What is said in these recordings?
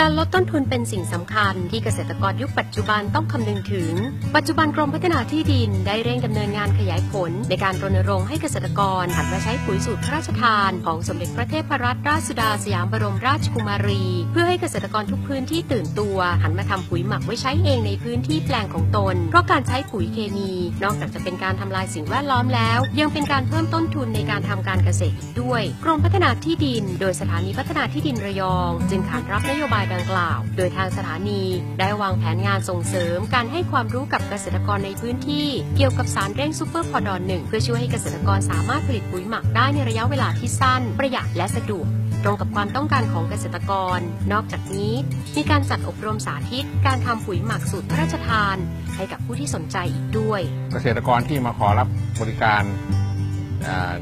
การลดต้นทุนเป็นสิ่งสำคัญที่เกษตรกรยุคปัจจุบันต้องคำนึงถึง ปัจจุบันกรมพัฒนาที่ดินได้เร่งดำเนินงานขยายผล ในการรณรงค์ให้เกษตรกรหันมาใช้ปุ๋ยสูตรพระราชทานของสมเด็จพระเทพรัตนราชสุดาสยามบรมราชกุมารี เพื่อให้เกษตรกรทุกพื้นที่ตื่นตัว หันมาทำปุ๋ยหมักไว้ใช้เองในพื้นที่แปลงของตน เพราะการใช้ปุ๋ยเคมี นอกจากจะเป็นการทำลายสิ่งแวดล้อมแล้ว ยังเป็นการเพิ่มต้นทุนในการทำการเกษตรด้วย กรมพัฒนาที่ดิน โดยสถานีพัฒนาที่ดินระยอง จึงขานรับนโยบายดังกล่าว โดยทางสถานีได้วางแผนงานส่งเสริมการให้ความรู้กับเกษตรกรในพื้นที่ เกี่ยวกับสารเร่งซูเปอร์พอดอนหนึ่งเพื่อช่วยให้เกษตรกรสามารถผลิตปุ๋ยหมักได้ในระยะเวลาที่สั้น ประหยัดและสะดวกตรงกับความต้องการของเกษตรกร นอกจากนี้ มีการจัดอบรมสาธิต การทำปุ๋ยหมักสูตรพระราชทาน ให้กับผู้ที่สนใจอีกด้วย เกษตรกรที่มาขอรับบริการ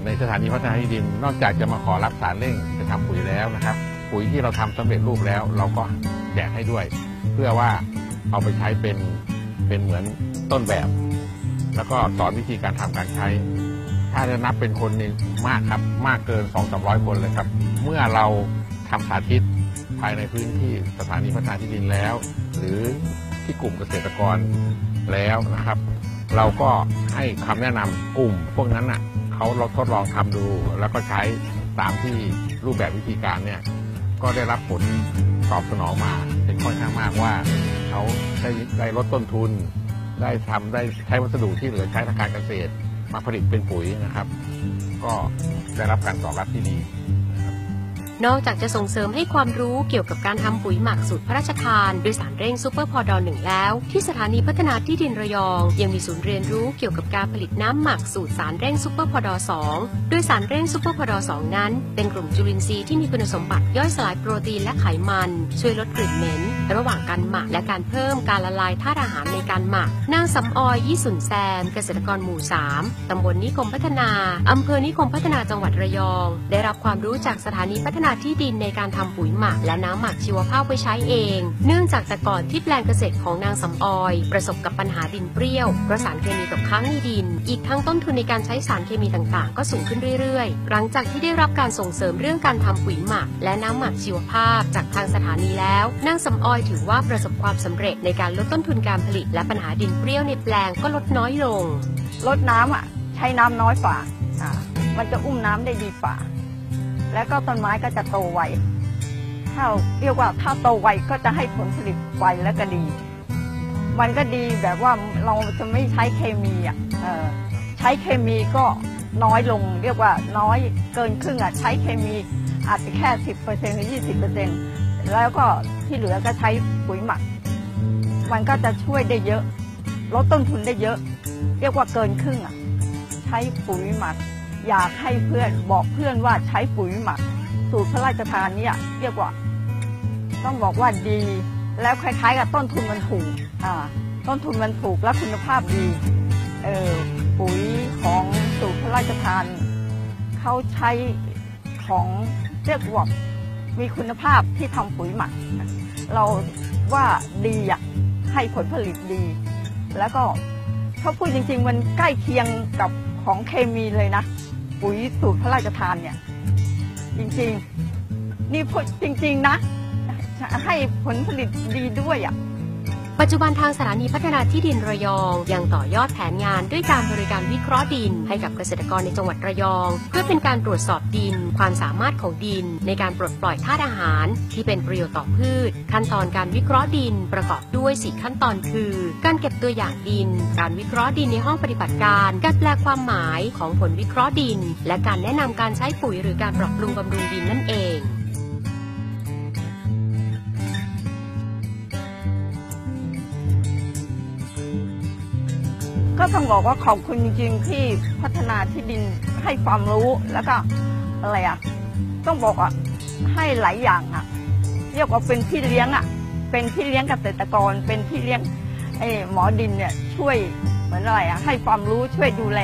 ในสถานีพัฒนาที่ดิน นอกจากจะมาขอรับสารเร่งจะทำปุ๋ยแล้วนะครับ ปุ๋ยที่เราทำสำเร็จรูปแล้ว เราก็แจกให้ด้วย เพื่อว่าเอาไปใช้เป็นเป็นเหมือนต้นแบบ แล้วก็สอนวิธีการทำการใช้ ถ้าจะนับเป็นคนนี่มากครับมากเกิน2 3 0 0 คนเลยครับ เมื่อเราทำสาธิตภายในพื้นที่สถานีพัฒนาที่ดินแล้ว หรือที่กลุ่มเกษตรกรแล้วนะครับ เราก็ให้คำแนะนำกลุ่มพวกนั้นน่ะเขาเราทดลองทำดูแล้วก็ใช้ตามที่รูปแบบวิธีการเนี่ย ก็ได้รับผลตอบสนองมาเป็นค่อนข้างมากว่าเขาได้ได้ลดต้นทุน ได้ทำได้ใช้วัสดุที่เหลือใช้ทางการเกษตร มาผลิตเป็นปุ๋ยนะครับ ก็ได้รับการตอบรับที่ดี นอกจากจะส่งเสริมให้ความรู้เกี่ยวกับการทำปุ๋ยหมักสูตรพระราชทานด้วยสารเร่งซูเปอร์พอดอหนึ่งแล้ว ที่สถานีพัฒนาที่ดินระยอง ยังมีศูนย์เรียนรู้เกี่ยวกับการผลิตน้ำหมักสูตรสารเร่งซูเปอร์พอดอสองโดยสารเร่งซูเปอร์พอดอสองนั้น เป็นกลุ่มจุลินทรีย์ที่มีคุณสมบัติย่อยสลายโปรตีนและไขมัน ช่วยลดกลิ่นเหม็นระหว่างการหมักและการเพิ่มการละลายธาตุอาหารในการหมักนางสำออยยี่สุนแซม เกษตรกรหมู่ 3ตำบลนิคมพัฒนาอำเภอนิคมพัฒนาจังหวัดระยอง ได้รับความรู้จากสถานีพัฒนาาที่ดินในการทำปุ๋ยหมักและน้ำหมักชีวภาพไว้ใช้เอง เนื่องจากแต่ก่อนที่แปลงเกษตรของนางสำออย ประสบกับปัญหาดินเปรี้ยวเพราะสารเคมีตกค้างในดิน อีกทั้งต้นทุนในการใช้สารเคมีต่างๆ ก็สูงขึ้นเรื่อยๆ หลังจากที่ได้รับการส่งเสริมเรื่องการทำปุ๋ยหมัก และน้ำหมักชีวภาพจากทางสถานีแล้วนางสำออยถือว่าประสบความสำเร็จในการลดต้นทุนการผลิต และปัญหาดินเปรี้ยวในแปลงก็ลดน้อยลง ลดน้ำอะใช้น้ำน้อยกว่าอ่ามันจะอุ้มน้ำได้ดีกว่า แล้วก็ต้นไม้ก็จะโตไวถ้าเรียกว่าถ้าโตไวก็จะให้ผลผลิตไวและก็ดี มันก็ดีแบบว่าเราจะไม่ใช้เคมีอะใช้เคมีก็น้อยลง เรียกว่าน้อยเกินครึ่งอะใช้เคมีอาจจะแค่สิบเปอร์เซ็นต์หรือยี่สิบเปอร์เซ็นต์แล้วก็ที่เหลือก็ใช้ปุ๋ยหมัก มันก็จะช่วยได้เยอะลดต้นทุนได้เยอะ เรียกว่าเกินครึ่งอะใช้ปุ๋ยหมัก อยากให้เพื่อนบอกเพื่อนว่าใช้ปุ๋ยหมัก สูตรพระราชทานเนี่ยเรียกว่า ต้องบอกว่าดี แล้วคล้ายๆกับต้นทุนมันถูกอ่าต้นทุนมันถูกและคุณภาพดีเออปุ๋ยของสูตรพระราชทานเขาใช้ของเรียกว่ามีคุณภาพที่ทำปุ๋ยหมัก เราว่าดีอะให้ผลผลิตดี แล้วก็ถ้าพูดจริง ๆ มันใกล้เคียงกับของเคมีเลยนะ ปุ๋ยสูตรพระราชทานเนี่ย จริง ๆ นี่พูดจริง ๆ นะ ให้ผลผลิตดีด้วยอะ ปัจจุบันทางสถานีพัฒนาที่ดินระยอง ยังต่อยอดแผนงานด้วยการบริการวิเคราะห์ดิน ให้กับเกษตรกรในจังหวัดระยอง เพื่อเป็นการตรวจสอบดิน ความสามารถของดิน ในการปลดปล่อยธาตุอาหาร ที่เป็นประโยชน์ต่อพืช ขั้นตอนการวิเคราะห์ดินประกอบด้วย4ขั้นตอนคือ การเก็บตัวอย่างดิน การวิเคราะห์ดินในห้องปฏิบัติการการแปลความหมายของผลวิเคราะห์ดิน และการแนะนำการใช้ปุ๋ยหรือการปรับปรุงบำรุงดินนั่นเอง ก็ต้องบอกว่าขอบคุณจริงๆที่พัฒนาที่ดินให้ความรู้แล้วก็อะไรอะต้องบอกอะให้หลายอย่างอะเรียกว่าเป็นพี่เลี้ยงอะ เป็นพี่เลี้ยงเกษตรกร เป็นพี่เลี้ยงไอ้หมอดินเนี่ยช่วยเหมือนอะไรอะให้ความรู้ช่วยดูแล